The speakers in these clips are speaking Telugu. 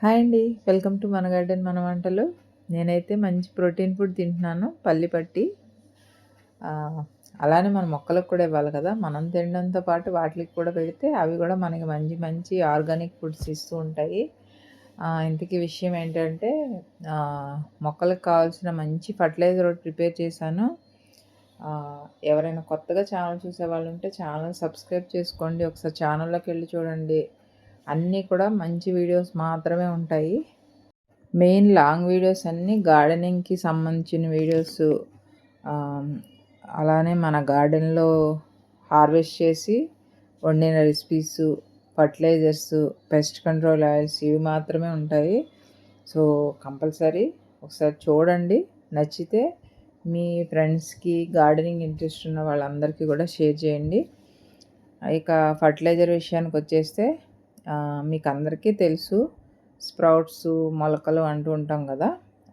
హాయ్ అండి. వెల్కమ్ టు మన గార్డెన్ మన వంటలు. నేనైతే మంచి ప్రోటీన్ ఫుడ్ తింటున్నాను పల్లి పట్టి. అలానే మన మొక్కలకు కూడా ఇవ్వాలి కదా. మనం తినడంతో పాటు వాటికి కూడా పెడితే అవి కూడా మనకి మంచి మంచి ఆర్గానిక్ ఫుడ్స్ ఇస్తూ ఉంటాయి. ఇంతకీ విషయం ఏంటంటే మొక్కలకు కావాల్సిన మంచి ఫర్టిలైజర్ ఒకటి ప్రిపేర్ చేశాను. ఎవరైనా కొత్తగా ఛానల్ చూసే వాళ్ళు ఉంటే ఛానల్ సబ్స్క్రైబ్ చేసుకోండి. ఒకసారి ఛానల్లోకి వెళ్ళి చూడండి. అన్నీ కూడా మంచి వీడియోస్ మాత్రమే ఉంటాయి. మెయిన్ లాంగ్ వీడియోస్ అన్నీ గార్డెనింగ్కి సంబంధించిన వీడియోస్ అలానే మన గార్డెన్లో హార్వెస్ట్ చేసి వండిన recipes fertilisers pest control oils ఇవి మాత్రమే ఉంటాయి. సో కంపల్సరీ ఒకసారి చూడండి. నచ్చితే మీ ఫ్రెండ్స్కి గార్డెనింగ్ ఇంట్రెస్ట్ ఉన్న వాళ్ళందరికీ కూడా షేర్ చేయండి. ఇక ఫర్టిలైజర్ విషయానికి వచ్చేస్తే మీకు అందరికీ తెలుసు స్ప్రౌట్స్ మొలకలు అంటూ ఉంటాం కదా.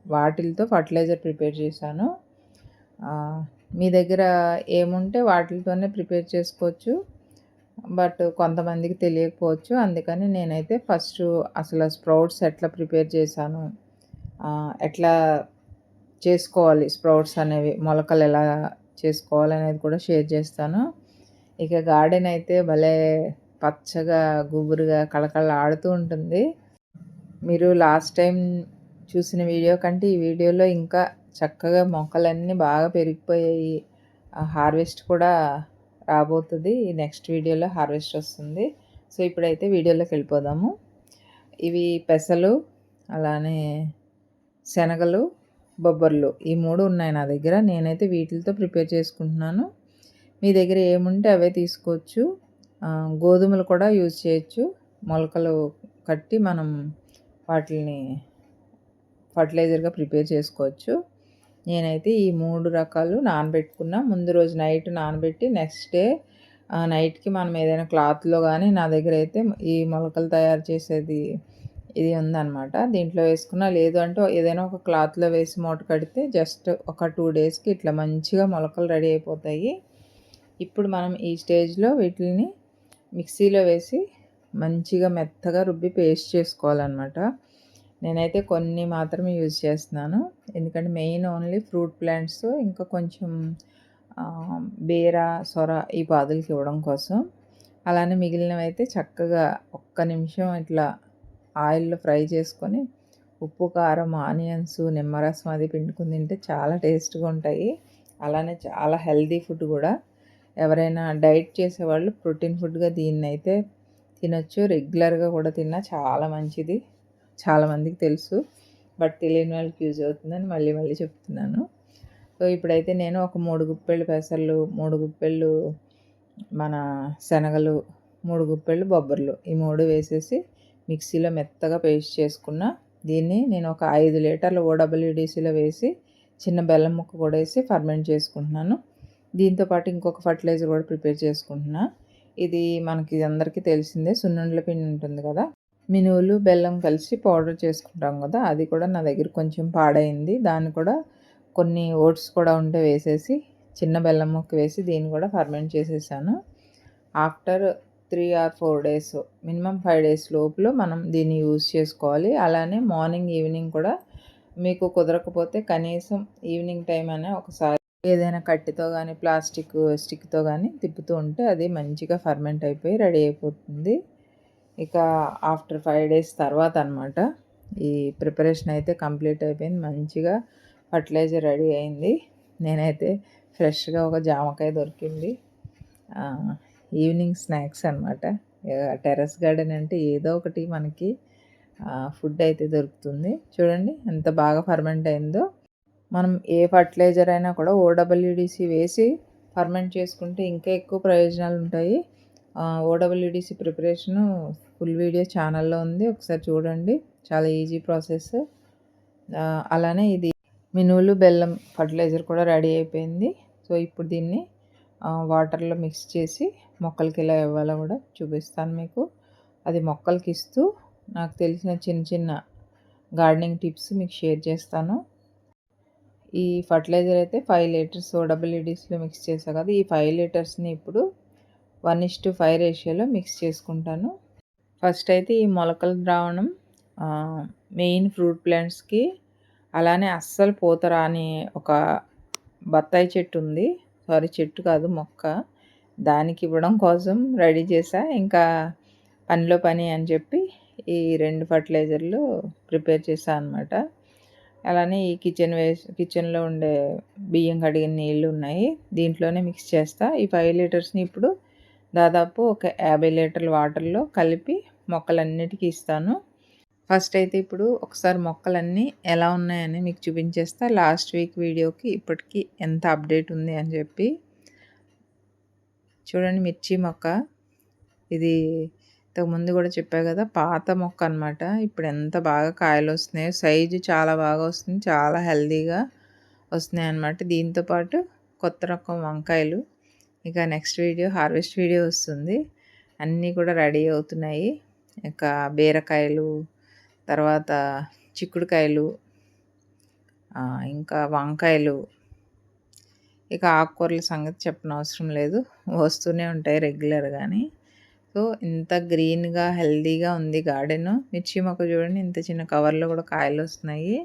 వాటితో ఫర్టిలైజర్ ప్రిపేర్ చేశాను. మీ దగ్గర ఏముంటే వాటితోనే ప్రిపేర్ చేసుకోవచ్చు. బట్ కొంతమందికి తెలియకపోవచ్చు. అందుకని నేనైతే ఫస్ట్ అసలు స్ప్రౌట్స్ ఎట్లా ప్రిపేర్ చేశాను ఎట్లా చేసుకోవాలి స్ప్రౌట్స్ అనేవి మొలకలు ఎలా చేసుకోవాలి అనేది కూడా షేర్ చేస్తాను. ఇక గార్డెన్ అయితే భలే పచ్చగా గుబురుగా కళకళ ఆడుతూ ఉంటుంది. మీరు లాస్ట్ టైం చూసిన వీడియో కంటే ఈ వీడియోలో ఇంకా చక్కగా మొక్కలన్నీ బాగా పెరిగిపోయాయి. హార్వెస్ట్ కూడా రాబోతుంది. ఈ నెక్స్ట్ వీడియోలో హార్వెస్ట్ వస్తుంది. సో ఇప్పుడైతే వీడియోలోకి వెళ్ళిపోదాము. ఇవి పెసలు అలానే శనగలు బొబ్బర్లు ఈ మూడు ఉన్నాయి నా దగ్గర. నేనైతే వీటితో ప్రిపేర్ చేసుకుంటున్నాను. మీ దగ్గర ఏముంటే అవే తీసుకోవచ్చు. గోధుమలు కూడా యూజ్ చేయొచ్చు. మొలకలు కట్టి మనం వాటిని ఫర్టిలైజర్గా ప్రిపేర్ చేసుకోవచ్చు. నేనైతే ఈ మూడు రకాలు నానబెట్టుకున్నా. ముందు రోజు నైట్ నానబెట్టి నెక్స్ట్ డే నైట్కి మనం ఏదైనా క్లాత్లో కానీ నా దగ్గర అయితే ఈ మొలకలు తయారు చేసేది ఇది ఉందన్నమాట. దీంట్లో వేసుకున్నా లేదు అంటే ఏదైనా ఒక క్లాత్లో వేసి మూట కడితే జస్ట్ ఒక టూ డేస్కి ఇట్లా మంచిగా మొలకలు రెడీ అయిపోతాయి. ఇప్పుడు మనం ఈ స్టేజ్లో వీటిని మిక్సీలో వేసి మంచిగా మెత్తగా రుబ్బి పేస్ట్ చేసుకోవాలన్నమాట. నేనైతే కొన్ని మాత్రమే యూజ్ చేస్తున్నాను. ఎందుకంటే మెయిన్ ఓన్లీ ఫ్రూట్ ప్లాంట్స్ ఇంకా కొంచెం బీర సొర ఈ పాదులకి ఇవ్వడం కోసం. అలానే మిగిలినవైతే చక్కగా ఒక్క నిమిషం ఇట్లా ఆయిల్లో ఫ్రై చేసుకొని ఉప్పు కారం ఆనియన్స్ నిమ్మరసం అది పిండుకుని తింటే చాలా టేస్ట్గా ఉంటాయి. అలానే చాలా హెల్దీ ఫుడ్ కూడా. ఎవరైనా డైట్ చేసేవాళ్ళు ప్రోటీన్ ఫుడ్గా దీన్ని అయితే తినొచ్చు. రెగ్యులర్గా కూడా తిన్నా చాలా మంచిది. చాలామందికి తెలుసు. బట్ తెలియని వాళ్ళకి యూజ్ అవుతుందని మళ్ళీ మళ్ళీ చెప్తున్నాను. సో ఇప్పుడైతే నేను ఒక మూడు గుప్పెళ్ళు పెసర్లు మూడు గుప్పెళ్ళు మన శనగలు మూడు గుప్పెళ్ళు బొబ్బర్లు ఈ మూడు వేసేసి మిక్సీలో మెత్తగా పేస్ట్ చేసుకున్న దీన్ని నేను ఒక ఐదు లీటర్లు ఓడబ్ల్యూడిసిలో వేసి చిన్న బెల్లం ముక్క కూడా వేసి ఫర్మెంట్ చేసుకుంటున్నాను. దీంతోపాటు ఇంకొక ఫర్టిలైజర్ కూడా ప్రిపేర్ చేసుకుంటున్నా. ఇది మనకి అందరికీ తెలిసిందే సున్నుండల పిండి ఉంటుంది కదా. మినువులు బెల్లం కలిసి పౌడర్ చేసుకుంటాం కదా. అది కూడా నా దగ్గర కొంచెం పాడైంది. దాన్ని కూడా కొన్ని ఓట్స్ కూడా ఉంటే వేసేసి చిన్న బెల్లం ముక్క వేసి దీన్ని కూడా ఫర్మెంట్ చేసేసాను. After three or four days minimum five days లోపల మనం దీన్ని యూజ్ చేసుకోవాలి. అలానే మార్నింగ్ ఈవినింగ్ కూడా మీకు కుదరకపోతే కనీసం ఈవినింగ్ టైం అనే ఒకసారి ఏదైనా కట్టెతో కానీ ప్లాస్టిక్ స్టిక్తో కానీ తిప్పుతూ ఉంటే అది మంచిగా ఫర్మెంట్ అయిపోయి రెడీ అయిపోతుంది. ఇక ఆఫ్టర్ ఫైవ్ డేస్ తర్వాత అనమాట ఈ ప్రిపరేషన్ అయితే కంప్లీట్ అయిపోయింది. మంచిగా ఫర్టిలైజర్ రెడీ అయింది. నేనైతే ఫ్రెష్గా ఒక జామకాయ దొరికింది. ఈవినింగ్ స్నాక్స్ అనమాట టెర్రస్ గార్డెన్ అంటే ఏదో ఒకటి మనకి ఫుడ్ అయితే దొరుకుతుంది. చూడండి ఎంత బాగా ఫర్మెంట్ అయిందో. మనం ఏ ఫర్టిలైజర్ అయినా కూడా ఓడబ్ల్యూడిసి వేసి ఫర్మెంట్ చేసుకుంటే ఇంకా ఎక్కువ ప్రయోజనాలు ఉంటాయి. ఓడబ్ల్యూడిసి ప్రిపరేషను ఫుల్ వీడియో ఛానల్లో ఉంది. ఒకసారి చూడండి. చాలా ఈజీ ప్రాసెస్ అలానే ఇది మినువులు బెల్లం ఫర్టిలైజర్ కూడా రెడీ అయిపోయింది. సో ఇప్పుడు దీన్ని వాటర్లో మిక్స్ చేసి మొక్కలకి ఎలా ఇవ్వాలో కూడా చూపిస్తాను మీకు. అది మొక్కలకి ఇస్తూ నాకు తెలిసిన చిన్న చిన్న గార్డెనింగ్ టిప్స్ మీకు షేర్ చేస్తాను. ఈ ఫర్టిలైజర్ అయితే ఫైవ్ లీటర్స్ ఓడబ్ల్యూడీస్లో మిక్స్ చేసా కదా ఈ ఫైవ్ లీటర్స్ని ఇప్పుడు వన్ ఇస్ టు ఫైవ్ రేషియోలో మిక్స్ చేసుకుంటాను. ఫస్ట్ అయితే ఈ మొలకల ద్రావణం మెయిన్ ఫ్రూట్ ప్లాంట్స్కి అలానే అస్సలు పూత రాని ఒక బత్తాయి చెట్టు ఉంది. సారీ చెట్టు కాదు మొక్క. దానికి ఇవ్వడం కోసం రెడీ చేసా. ఇంకా పనిలో పని అని చెప్పి ఈ రెండు ఫర్టిలైజర్లు ప్రిపేర్ చేశాను అనమాట అలానే ఈ కిచెన్ వేస్ట్ కిచెన్లో ఉండే బియ్యం కడిగిన నీళ్ళు ఉన్నాయి. దీంట్లోనే మిక్స్ చేస్తా. ఈ ఫైవ్ లీటర్స్ని ఇప్పుడు దాదాపు ఒక యాభై లీటర్ల వాటర్లో కలిపి మొక్కలన్నిటికీ ఇస్తాను. ఫస్ట్ అయితే ఇప్పుడు ఒకసారి మొక్కలన్నీ ఎలా ఉన్నాయని మీకు చూపించేస్తా. లాస్ట్ వీక్ వీడియోకి ఇప్పటికీ ఎంత అప్డేట్ ఉంది అని చెప్పి. చూడండి మిర్చి మొక్క. ఇది ఇంతకుముందు కూడా చెప్పా కదా పాత మొక్క అనమాట ఇప్పుడు ఎంత బాగా కాయలు వస్తున్నాయో సైజు చాలా బాగా వస్తుంది చాలా హెల్దీగా వస్తున్నాయి అనమాట దీంతోపాటు కొత్త రకం వంకాయలు ఇక నెక్స్ట్ వీడియో హార్వెస్ట్ వీడియో వస్తుంది. అన్నీ కూడా రెడీ అవుతున్నాయి. ఇక బీరకాయలు తర్వాత చిక్కుడుకాయలు ఇంకా వంకాయలు. ఇక ఆకుకూరల సంగతి చెప్పనవసరం లేదు. వస్తూనే ఉంటాయి రెగ్యులర్ కానీ సో ఇంత గ్రీన్గా హెల్దీగా ఉంది గార్డెను. మిర్చి మొక్క చూడండి ఇంత చిన్న కవర్లో కూడా కాయలు వస్తున్నాయి.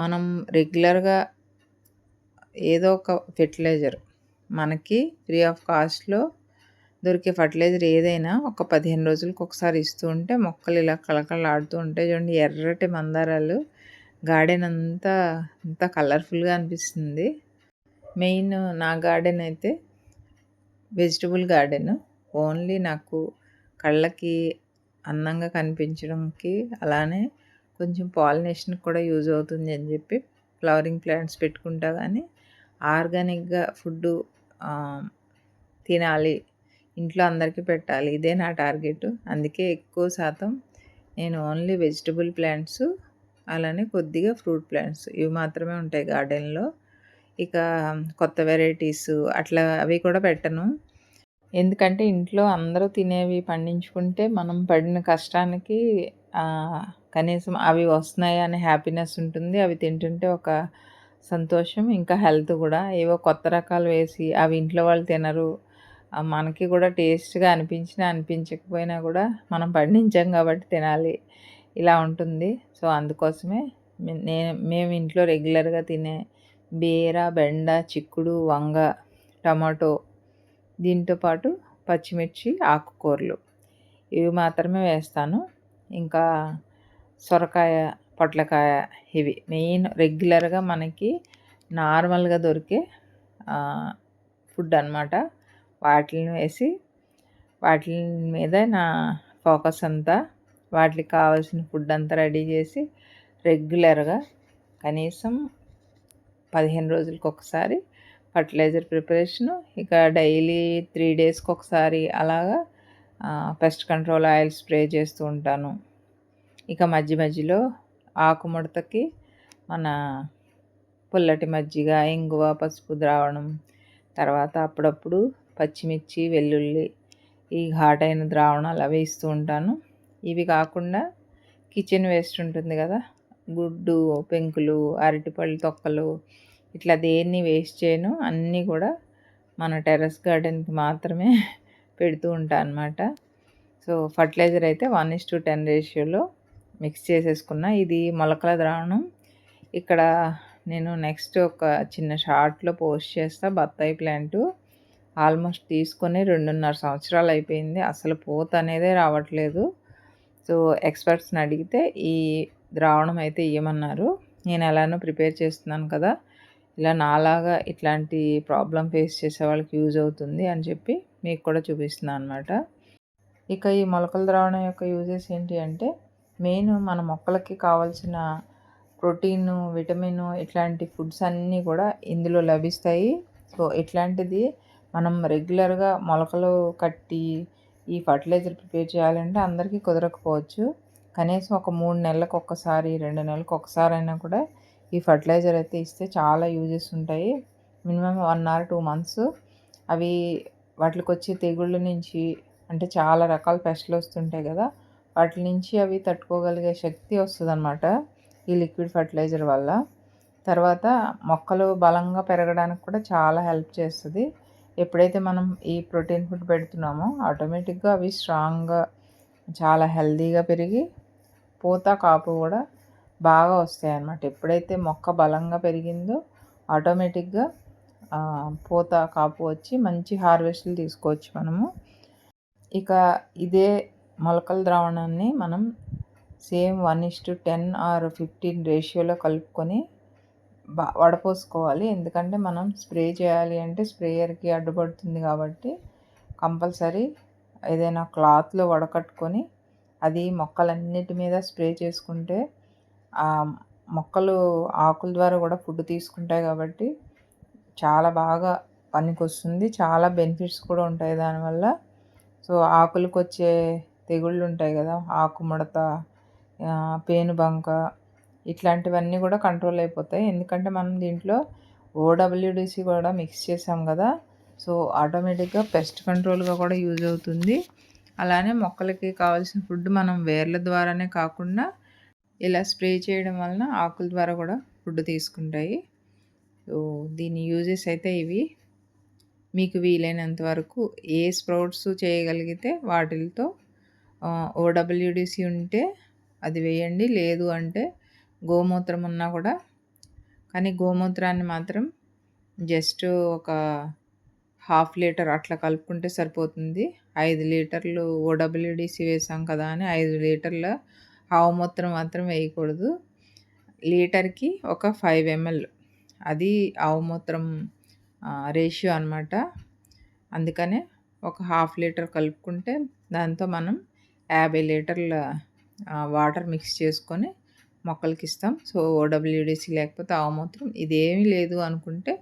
మనం రెగ్యులర్గా ఏదో ఒక ఫెర్టిలైజర్ మనకి ఫ్రీ ఆఫ్ కాస్ట్లో దొరికే ఫర్టిలైజర్ ఏదైనా ఒక పదిహేను రోజులకు ఒకసారి ఇస్తూ ఉంటే మొక్కలు ఇలా కళకళలాడుతూ ఉంటాయి చూడండి. ఎర్రటి మందారాలు గార్డెన్ అంతా అంత కలర్ఫుల్గా అనిపిస్తుంది. మెయిన్ నా గార్డెన్ అయితే వెజిటబుల్ గార్డెన్. ఓన్లీ నాకు కళ్ళకి అందంగా కనిపించడంకి అలానే కొంచెం పాలినేషన్కి కూడా యూజ్ అవుతుంది అని చెప్పి ఫ్లవరింగ్ ప్లాంట్స్ పెట్టుకుంటా కానీ ఆర్గానిక్గా ఫుడ్డు తినాలి ఇంట్లో అందరికీ పెట్టాలి ఇదే నా టార్గెట్. అందుకే ఎక్కువ శాతం నేను ఓన్లీ వెజిటబుల్ ప్లాంట్స్ అలానే కొద్దిగా ఫ్రూట్ ప్లాంట్స్. ఇవి మాత్రమే ఉంటాయి గార్డెన్లో. ఇక కొత్త వెరైటీస్ అట్లా అవి కూడా పెట్టను. ఎందుకంటే ఇంట్లో అందరూ తినేవి పండించుకుంటే మనం పడిన కష్టానికి కనీసం అవి వస్తున్నాయి అనే హ్యాపీనెస్ ఉంటుంది. అవి తింటుంటే ఒక సంతోషం ఇంకా హెల్త్ కూడా. ఏవో కొత్త రకాలు వేసి అవి ఇంట్లో వాళ్ళు తినరు. మనకి కూడా టేస్ట్గా అనిపించినా అనిపించకపోయినా కూడా మనం పండించాం కాబట్టి తినాలి. ఇలా ఉంటుంది. సో అందుకోసమే నేను మేము ఇంట్లో రెగ్యులర్గా తినే బీర బెండ చిక్కుడు వంగ టమాటో దీంతో పాటు పచ్చిమిర్చి ఆకుకూరలు. ఇవి మాత్రమే వేస్తాను. ఇంకా సొరకాయ పొట్లకాయ ఇవి. మెయిన్ రెగ్యులర్గా మనకి నార్మల్గా దొరికే ఫుడ్ అనమాట వాటిని వేసి వాటి మీద నా ఫోకస్ అంతా వాటికి కావాల్సిన ఫుడ్ అంతా రెడీ చేసి రెగ్యులర్గా కనీసం పదిహేను రోజులకు ఒకసారి ఫర్టిలైజర్ ప్రిపరేషను. ఇక డైలీ త్రీ డేస్కి ఒకసారి అలాగా పెస్ట్ కంట్రోల్ ఆయిల్ స్ప్రే చేస్తూ ఉంటాను. ఇక మధ్య మధ్యలో ఆకుముడతకి మన పుల్లటి మజ్జిగ ఇంగువ పసుపు ద్రావణం తర్వాత అప్పుడప్పుడు పచ్చిమిర్చి వెల్లుల్లి ఈ ఘాటైన అయిన ద్రావణాలు అవి ఇస్తూ ఉంటాను. ఇవి కాకుండా కిచెన్ వేస్ట్ ఉంటుంది కదా గుడ్డు పెంకులు అరటిపళ్ళు తొక్కలు ఇట్లా దేన్ని వేస్ట్ చేయను అన్నీ కూడా మన టెర్రస్ గార్డెన్కి మాత్రమే పెడుతూ ఉంటాను అనమాట సో ఫర్టిలైజర్ అయితే వన్ ఇస్ టు టెన్ రేషియోలో మిక్స్ చేసేసుకున్న. ఇది మొలకల ద్రావణం. ఇక్కడ నేను నెక్స్ట్ ఒక చిన్న షార్ట్లో పోస్ట్ చేస్తా బత్తాయి ప్లాంటు. ఆల్మోస్ట్ తీసుకొని రెండున్నర సంవత్సరాలు అయిపోయింది. అసలు పూత అనేదే రావట్లేదు. సో ఎక్స్పర్ట్స్ని అడిగితే ఈ ద్రావణం అయితే ఇవ్వమన్నారు నేను ఎలానో ప్రిపేర్ చేస్తున్నాను కదా. ఇలా నాలాగా ఇట్లాంటి ప్రాబ్లం ఫేస్ చేసే వాళ్ళకి యూజ్ అవుతుంది అని చెప్పి మీకు కూడా చూపిస్తున్నాను అనమాట ఇక ఈ మొలకల ద్రావణం యొక్క యూజెస్ ఏంటి అంటే మెయిన్ మన మొక్కలకి కావాల్సిన ప్రోటీన్ విటమిన్ ఇట్లాంటి ఫుడ్స్ అన్నీ కూడా ఇందులో లభిస్తాయి. సో ఇట్లాంటిది మనం రెగ్యులర్గా మొలకలు కట్టి ఈ ఫర్టిలైజర్ ప్రిపేర్ చేయాలంటే అందరికీ కుదరకపోవచ్చు. కనీసం ఒక మూడు నెలలకు ఒక్కసారి రెండు నెలలకు ఒకసారి అయినా కూడా ఈ ఫర్టిలైజర్ అయితే ఇస్తే చాలా యూజెస్ ఉంటాయి. Minimum one or two months అవి వాటికి వచ్చే తెగుళ్ళ నుంచి అంటే చాలా రకాల పెస్ట్లు వస్తుంటాయి కదా వాటి నుంచి అవి తట్టుకోగలిగే శక్తి వస్తుంది అనమాట ఈ లిక్విడ్ ఫర్టిలైజర్ వల్ల. తర్వాత మొక్కలు బలంగా పెరగడానికి కూడా చాలా హెల్ప్ చేస్తుంది. ఎప్పుడైతే మనం ఈ ప్రోటీన్ ఫుడ్ పెడుతున్నామో ఆటోమేటిక్గా అవి స్ట్రాంగ్గా చాలా హెల్దీగా పెరిగి పూత కాపు కూడా బాగా వస్తాయి అన్నమాట ఎప్పుడైతే మొక్క బలంగా పెరిగిందో ఆటోమేటిక్గా పూత కాపు వచ్చి మంచి హార్వెస్ట్లు తీసుకోవచ్చు మనము. ఇక ఇదే మొలకల ద్రావణాన్ని మనం same one is to ten or fifteen రేషియోలో కలుపుకొని బా వడపోసుకోవాలి. ఎందుకంటే మనం స్ప్రే చేయాలి అంటే స్ప్రేయర్కి అడ్డుపడుతుంది కాబట్టి కంపల్సరీ ఏదైనా క్లాత్లో వడకట్టుకొని అది మొక్కలన్నిటి మీద స్ప్రే చేసుకుంటే మొక్కలు ఆకుల ద్వారా కూడా ఫుడ్ తీసుకుంటాయి కాబట్టి చాలా బాగా పనికొస్తుంది. చాలా బెనిఫిట్స్ కూడా ఉంటాయి దానివల్ల సో ఆకులకు వచ్చే తెగుళ్ళు ఉంటాయి కదా ఆకు ముడత పేనుబంక ఇట్లాంటివన్నీ కూడా కంట్రోల్ అయిపోతాయి. ఎందుకంటే మనం దీంట్లో ఓడబ్ల్యూడిసి కూడా మిక్స్ చేసాం కదా సో ఆటోమేటిక్గా పెస్ట్ కంట్రోల్గా కూడా యూజ్ అవుతుంది. అలానే మొక్కలకి కావాల్సిన ఫుడ్ మనం వేర్ల ద్వారానే కాకుండా ఇలా స్ప్రే చేయడం వలన ఆకుల ద్వారా కూడా ఫుడ్ తీసుకుంటాయి. సో దీని యూజెస్ అయితే ఇవి. మీకు వీలైనంత వరకు ఏ స్ప్రౌట్స్ చేయగలిగితే వాటితో ఓడబ్ల్యూడిసి ఉంటే అది వేయండి. లేదు అంటే గోమూత్రం ఉన్నా కూడా. కానీ గోమూత్రాన్ని మాత్రం జస్ట్ ఒక హాఫ్ లీటర్ అట్లా కలుపుకుంటే సరిపోతుంది. ఐదు లీటర్లు ఓడబ్ల్యూడిసి వేసాం కదా అని ఐదు లీటర్ల ఆవు మూత్రం మాత్రం వేయకూడదు. లీటర్కి ఒక ఫైవ్ ఎంఎల్. అది ఆవు మూత్రం రేషియో అనమాట అందుకనే ఒక హాఫ్ లీటర్ కలుపుకుంటే దాంతో మనం యాభై లీటర్ల వాటర్ మిక్స్ చేసుకొని మొక్కలకి ఇస్తాం. సో ఓడబ్ల్యూడిసి లేకపోతే ఆవుమూత్రం ఇదేమీ లేదు అనుకుంటే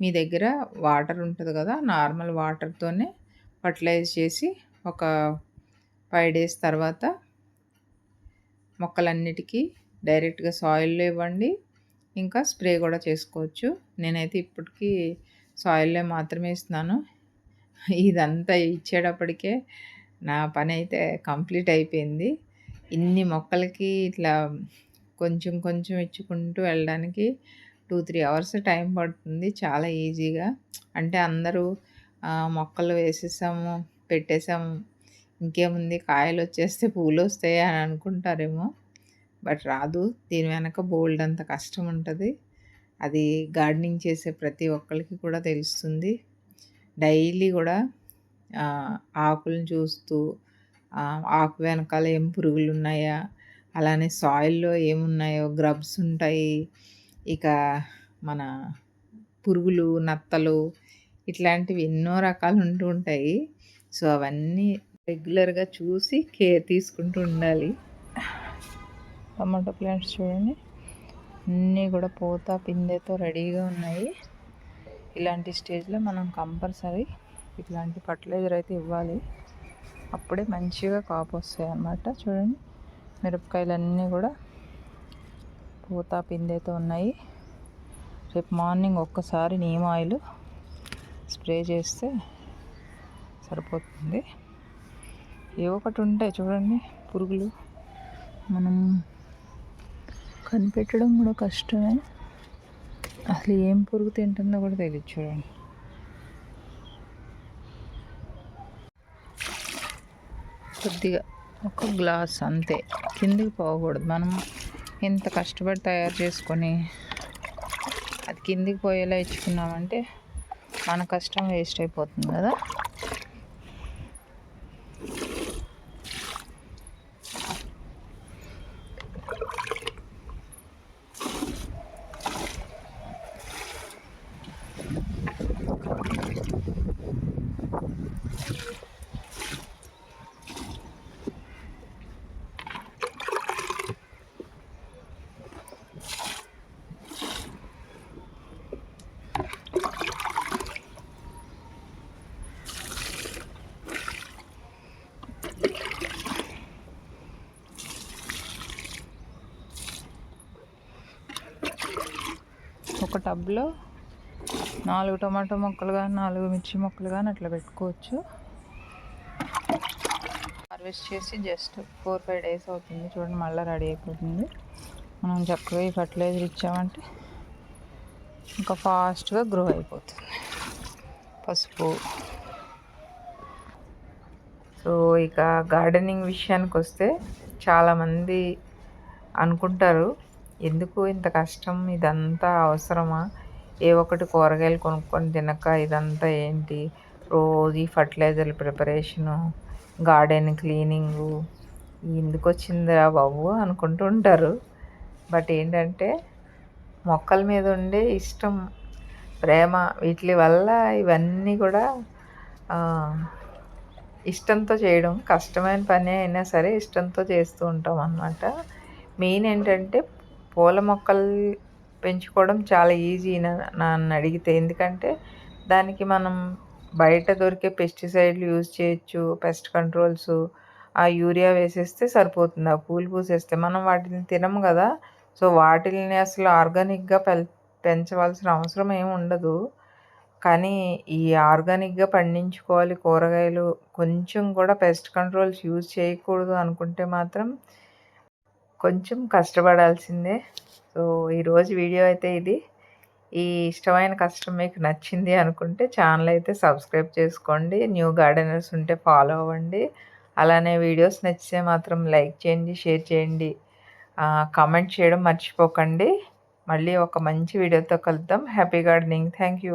మీ దగ్గర వాటర్ ఉంటుంది కదా నార్మల్ వాటర్తోనే ఫర్టిలైజ్ చేసి ఒక ఫైవ్ డేస్ తర్వాత మొక్కలన్నిటికీ డైరెక్ట్గా సాయిల్లో ఇవ్వండి. ఇంకా స్ప్రే కూడా చేసుకోవచ్చు. నేనైతే ఇప్పటికీ సాయిల్లో మాత్రమే ఇస్తున్నాను. ఇదంతా ఇచ్చేటప్పటికే నా పని అయితే కంప్లీట్ అయిపోయింది. ఇన్ని మొక్కలకి ఇట్లా కొంచెం కొంచెం ఇచ్చుకుంటూ వెళ్ళడానికి టూ త్రీ అవర్స్ టైం పడుతుంది. చాలా ఈజీగా. అంటే అందరూ మొక్కలు వేసేసాము పెట్టేసాము ఇంకేముంది? కాయలు వచ్చేస్తే పూలు వస్తాయి అని అనుకుంటారేమో. బట్ రాదు. దీని వెనక బోల్డ్ అంత కష్టం ఉంటుంది అది గార్డెనింగ్ చేసే ప్రతి ఒక్కరికి కూడా తెలుస్తుంది. డైలీ కూడా ఆకులను చూస్తూ ఆకు వెనకాల ఏం పురుగులు ఉన్నాయా అలానే సాయిల్లో ఏమున్నాయో గ్రబ్స్ ఉంటాయి. ఇక మన పురుగులు నత్తలు ఇట్లాంటివి ఎన్నో రకాలు ఉంటూ ఉంటాయి. సో అవన్నీ రెగ్యులర్గా చూసి కేర్ తీసుకుంటూ ఉండాలి. టమాటో ప్లాంట్స్ చూడండి. అన్నీ కూడా పూత పిందెతో రెడీగా ఉన్నాయి. ఇలాంటి స్టేజ్లో మనం కంపల్సరీ ఇట్లాంటి ఫర్టిలైజర్ అయితే ఇవ్వాలి. అప్పుడే మంచిగా కాపు వస్తాయి అన్నమాట. చూడండి. మిరపకాయలన్నీ కూడా పూత పిందెతో ఉన్నాయి. రేపు మార్నింగ్ ఒక్కసారి నీమ్ ఆయిల్ స్ప్రే చేస్తే సరిపోతుంది. ఏ ఒకటి ఉంటాయి చూడండి పురుగులు. మనం కనిపెట్టడం కూడా కష్టమే. అసలు ఏం పురుగు తింటుందో కూడా తెలియదు చూడండి. కొద్దిగా ఒక గ్లాస్ అంతే. కిందికి పోకూడదు. మనం ఎంత కష్టపడి తయారు చేసుకొని అది కిందికి పోయేలా ఇచ్చుకున్నామంటే మన కష్టం వేస్ట్ అయిపోతుంది కదా. టబ్లో నాలుగు టమాటో మొక్కలు కానీ నాలుగు మిర్చి మొక్కలు కానీ అట్లా పెట్టుకోవచ్చు. హార్వెస్ట్ చేసి జస్ట్ ఫోర్ ఫైవ్ డేస్ అవుతుంది చూడండి మళ్ళీ రెడీ అయిపోతుంది. మనం చక్కగా ఈ ఫర్టిలైజర్ ఇచ్చామంటే ఇంకా ఫాస్ట్గా గ్రో అయిపోతుంది. పసుపు. సో ఇక గార్డెనింగ్ విషయానికి వస్తే చాలామంది అనుకుంటారు ఎందుకు ఇంత కష్టం? ఇదంతా అవసరమా? ఏ ఒక్కటి కూరగాయలు కొనుక్కొని తినక ఇదంతా ఏంటి? రోజు ఈ ఫర్టిలైజర్ల ప్రిపరేషను గార్డెన్ క్లీనింగు. ఎందుకు వచ్చిందిరా బాబు అనుకుంటూ ఉంటారు. బట్ ఏంటంటే మొక్కల మీద ఉండే ఇష్టం ప్రేమ వీటి వల్ల ఇవన్నీ కూడా ఇష్టంతో చేయడం కష్టమైన పని అయినా సరే ఇష్టంతో చేస్తూ ఉంటాం అన్నమాట. మెయిన్ ఏంటంటే పూల మొక్కలు పెంచుకోవడం చాలా ఈజీ నన్ను అడిగితే. ఎందుకంటే దానికి మనం బయట దొరికే పెస్టిసైడ్లు యూజ్ చేయొచ్చు పెస్ట్ కంట్రోల్స్ ఆ యూరియా వేసేస్తే సరిపోతుంది ఆ పూలు పూసేస్తే. మనం వాటిని తినము కదా. సో వాటిని అసలు ఆర్గానిక్గా పెల్ పెంచవలసిన అవసరం ఏమి ఉండదు. కానీ ఈ ఆర్గానిక్గా పండించుకోవాలి కూరగాయలు కొంచెం కూడా పెస్ట్ కంట్రోల్స్ యూజ్ చేయకూడదు అనుకుంటే మాత్రం కొంచెం కష్టపడాల్సిందే. సో ఈరోజు వీడియో అయితే ఇది. ఈ ఇష్టమైన కష్టం మీకు నచ్చింది అనుకుంటే ఛానల్ అయితే సబ్స్క్రైబ్ చేసుకోండి. న్యూ గార్డెనర్స్ ఉంటే ఫాలో అవ్వండి. అలానే వీడియోస్ నచ్చితే మాత్రం లైక్ చేయండి షేర్ చేయండి. కామెంట్ చేయడం మర్చిపోకండి. మళ్ళీ ఒక మంచి వీడియోతో కలుద్దాం. Happy gardening. Thank you.